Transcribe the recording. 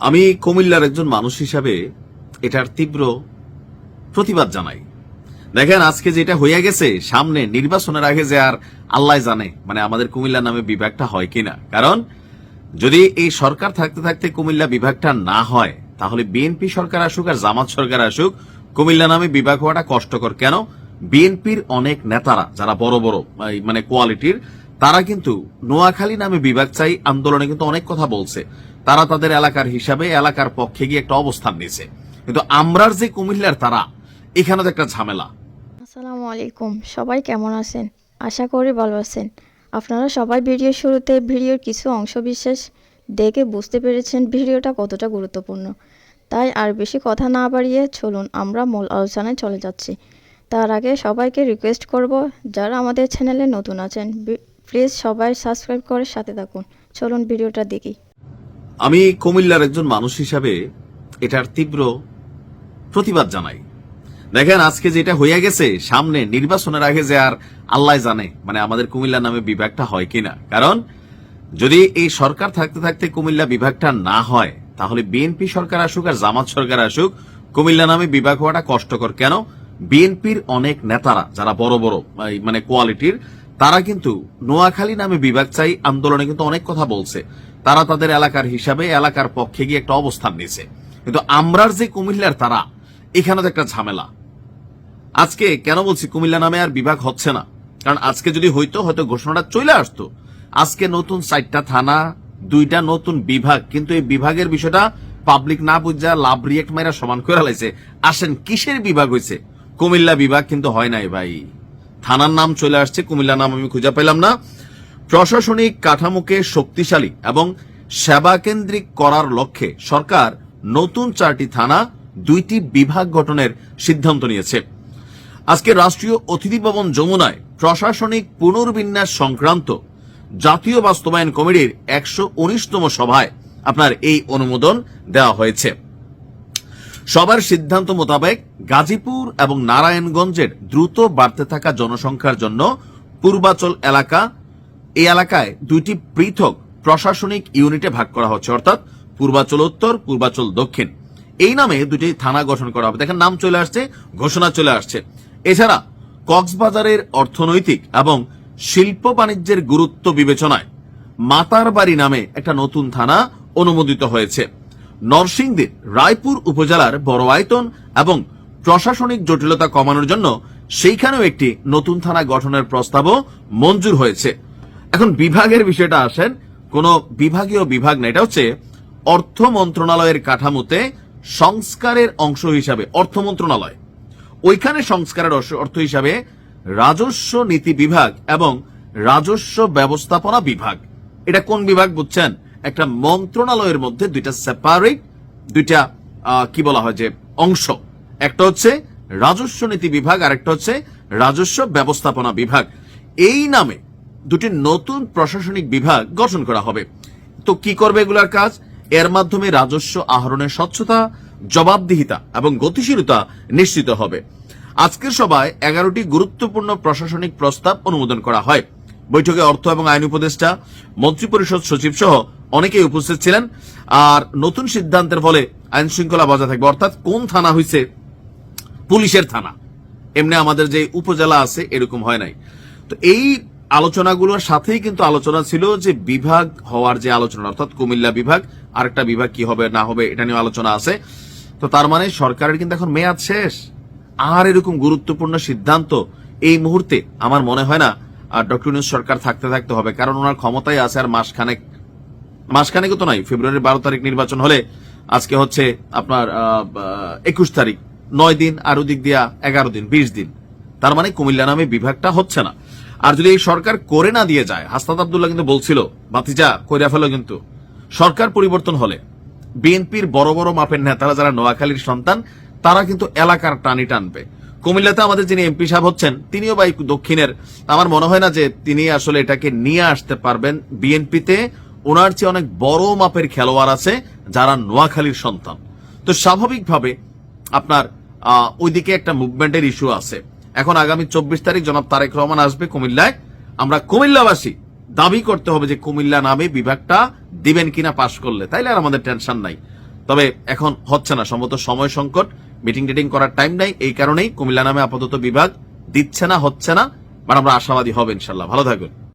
আমি কুমিল্লার একজন মানুষ হিসাবে এটার তীব্র প্রতিবাদ জানাই। দেখেন, আজকে যেটা হইয়া গেছে, সামনে নির্বাচনের আগে যে আর আল্লাহ জানে মানে আমাদের কুমিল্লা নামে বিভাগটা হয় কিনা। কারণ, যদি এই সরকার থাকতে থাকতে কুমিল্লা বিভাগটা না হয়, তাহলে বিএনপি সরকার আসুক আর জামাত সরকার আসুক, কুমিল্লা নামে বিভাগ হওয়াটা কষ্টকর। কেন? বিএনপির অনেক নেতারা, যারা বড় বড় মানে কোয়ালিটির তারা কিন্তু নোয়াখালী নামে বিভাগ চাই, আন্দোলনে কিন্তু অনেক কথা বলছে। তারা তাদের এলাকার হিসাবে এলাকার পক্ষে গিয়ে একটা অবস্থান নিয়েছে। কিন্তু আমরার যে কুমিল্লার তারা এখানে তো একটা ঝামেলা। আসসালামু আলাইকুম। সবাই কেমন আছেন? আশা করি ভালো আছেন। আপনারা সবাই ভিডিওর শুরুতে ভিডিওর কিছু অংশ বিশেষ দেখে বুঝতে পেরেছেন ভিডিওটা কতটা গুরুত্বপূর্ণ। তাই আর বেশি কথা না বাড়িয়ে চলুন আমরা মূল আলোচনায় চলে যাচ্ছি। তার আগে সবাইকে রিকোয়েস্ট করব, যারা আমাদের চ্যানেলে নতুন আছেন প্লিজ সবাই সাবস্ক্রাইব করে সাথে থাকুন। চলুন ভিডিওটা দেখি। আমি কুমিল্লার একজন মানুষ হিসাবে এটার তীব্র প্রতিবাদ জানাই। দেখেন, আজকে যেটা হইয়া গেছে, সামনে নির্বাচনের আগে যে আর আল্লাহ জানে মানে আমাদের কুমিল্লা নামে বিভাগটা হয় কিনা। কারণ, যদি এই সরকার থাকতে থাকতে কুমিল্লা বিভাগটা না হয়, তাহলে বিএনপি সরকার আসুক আর জামাত সরকার আসুক, কুমিল্লা নামে বিভাগ হওয়াটা কষ্টকর। কেন? বিএনপির অনেক নেতারা, যারা বড় বড় মানে কোয়ালিটির তারা কিন্তু নোয়াখালী নামে বিভাগ চাই, আন্দোলনে কিন্তু অনেক কথা বলছে। তারা তাদের এলাকার হিসাবে এলাকার পক্ষে গিয়ে একটা অবস্থান নিয়েছে। কিন্তু আমরার যে কুমিল্লার তারা এখানে তো একটা ঝামেলা। আজকে কেন বলছি কুমিল্লা নামে আর বিভাগ হচ্ছে না? কারণ আজকে যদি হইতো, হয়তো ঘোষণাটা চলে আসতো। আজকে নতুন চারটা থানা, দুইটা নতুন বিভাগ, কিন্তু এই বিভাগের বিষয়টা পাবলিক না বুঝা লাভ রিয়েক্ট মাইরা সমান করে লাইছে। আসেন, কিসের বিভাগ হয়েছে কুমিল্লা বিভাগ কিন্তু হয় নাই ভাই। থানার নাম চলে আসছে কুমিল্লা নাম আমি খুঁজে পেলাম না। প্রশাসনিক কাঠামোকে শক্তিশালী এবং সেবাকেন্দ্রিক করার লক্ষ্যে সরকার নতুন চারটি থানা, দুইটি বিভাগ গঠনের সিদ্ধান্ত নিয়েছে। আজকে রাষ্ট্রীয় অতিথি ভবন যমুনায় প্রশাসনিক পুনর্বিন্যাস সংক্রান্ত জাতীয় বাস্তবায়ন কমিটির একশো উনিশতম সভায় আপনার এই অনুমোদন দেওয়া হয়েছে। সবার সিদ্ধান্ত মোতাবেক গাজীপুর এবং নারায়ণগঞ্জের দ্রুত বাড়তে থাকা জনসংখ্যার জন্য পূর্বাচল এলাকা, এই এলাকায় দুইটি পৃথক প্রশাসনিক ইউনিটে ভাগ করা হচ্ছে, অর্থাৎ পূর্বাচল উত্তর, পূর্বাচল দক্ষিণ। এই নামে দুটি থানা গঠন করা হবে। দেখেন, নাম চলে আসছে, ঘোষণা চলে আসছে। এছাড়া কক্সবাজারের অর্থনৈতিক এবং শিল্প বাণিজ্যের গুরুত্ব বিবেচনায় মাতার বাড়ি নামে একটা নতুন থানা অনুমোদিত হয়েছে। নরসিংদীর রায়পুর উপজেলার বড় আয়তন এবং প্রশাসনিক জটিলতা কমানোর জন্য সেইখানেও একটি নতুন থানা গঠনের প্রস্তাবও মঞ্জুর হয়েছে। এখন বিভাগের বিষয়টা আসেন, কোন বিভাগীয় বিভাগ না, এটা হচ্ছে অর্থ মন্ত্রণালয়ের কাঠামোতে সংস্কারের অংশ হিসাবে, অর্থ মন্ত্রণালয়। ওইখানে সংস্কারের অর্থ হিসাবে রাজস্ব নীতি বিভাগ এবং রাজস্ব ব্যবস্থাপনা বিভাগ। এটা কোন বিভাগ বুঝছেন? একটা মন্ত্রণালয়ের মধ্যে দুইটা সেপারেট দুইটা কি বলা হয় যে, অংশ। একটা হচ্ছে রাজস্ব নীতি বিভাগ আর একটা হচ্ছে রাজস্ব ব্যবস্থাপনা বিভাগ। এই নামে দুটি নতুন প্রশাসনিক বিভাগ গঠন করা হবে। তো কি করবে এগুলার কাজ? এর মাধ্যমে রাজস্ব আহরণের স্বচ্ছতা, জবাবদিহিতা এবং গতিশীলতা নিশ্চিত হবে। আজকের সভায় এগারোটি গুরুত্বপূর্ণ প্রশাসনিক প্রস্তাব অনুমোদন করা হয়। বৈঠকে অর্থ এবং আইন উপদেষ্টা, মন্ত্রিপরিষদ সচিব সহ অনেকেই উপস্থিত ছিলেন। আর নতুন সিদ্ধান্তের ফলে আইন শৃঙ্খলা বজায় থাকবে। অর্থাৎ কোন থানা হয়েছে পুলিশের থানা। এমনি আমাদের যে উপজেলা আছে, এরকম হয় নাই। তো এই আলোচনাগুলোর সাথেই কিন্তু আলোচনা ছিল যে বিভাগ হওয়ার যে আলোচনা, অর্থাৎ কুমিল্লা বিভাগ, আরেকটা বিভাগ কি হবে, না হবে, এটা নিয়ে আলোচনা আছে। তো তার মানে সরকারের কিন্তু এখন মেয়াদ শেষ। আর এরকম গুরুত্বপূর্ণ সিদ্ধান্ত এই মুহূর্তে আমার মনে হয় না, আর ডক্টর সরকার থাকতে থাকতে হবে। কারণ ওনার ক্ষমতায় আছে আর মাসখানেক মাসখানেকও তো নাই, ফেব্রুয়ারির বারো তারিখ নির্বাচন হলে আজকে হচ্ছে আপনার একুশ তারিখ। নয় দিন আর ওদিক দিয়া এগারো দিন, বিশ দিন। তার মানে কুমিল্লা নামে বিভাগটা হচ্ছে না। আর যদি এই সরকার করে না দিয়ে যায়, হাস্তাদ আবদুল্লাহ কিন্তু বলছিল, ভাতিজা, কইরা ফেলো কিন্তু, সরকার পরিবর্তন হলে বিএনপির বড় বড় মাপের নেতারা যারা নোয়াখালীর সন্তান, তারা কিন্তু এলাকার টানি টানবে। কুমিল্লাতে আমাদের যিনি এমপি সাহেব হচ্ছেন, তিনিও বা দক্ষিণের। আমার মনে হয় না যে তিনি আসলে এটাকে নিয়ে আসতে পারবেন বিএনপিতে। ওনার চেয়ে অনেক বড় মাপের খেলোয়াড় আছে যারা নোয়াখালীর সন্তান। তো স্বাভাবিকভাবে আপনার ওইদিকে একটা মুভমেন্টের ইস্যু আছে। এখন আগামী চব্বিশ তারিখ জনাব তারেক রহমান আসবে কুমিল্লায়। আমরা কুমিল্লাবাসী, দাবি করতে হবে যে কুমিল্লা নামে বিভাগটা দিবেন কিনা পাশ করলে। তাইলে আর আমাদের টেনশন নাই। তবে এখন হচ্ছে না, সম্ভবত সময় সংকট। মিটিং টিটিং করার টাইম নাই, এই কারণেই কুমিল্লা নামে আপাতত বিভাগ দিচ্ছে না, হচ্ছে না, বাট আমরা আশাবাদী হবে ইনশাল্লাহ। ভালো থাকবেন।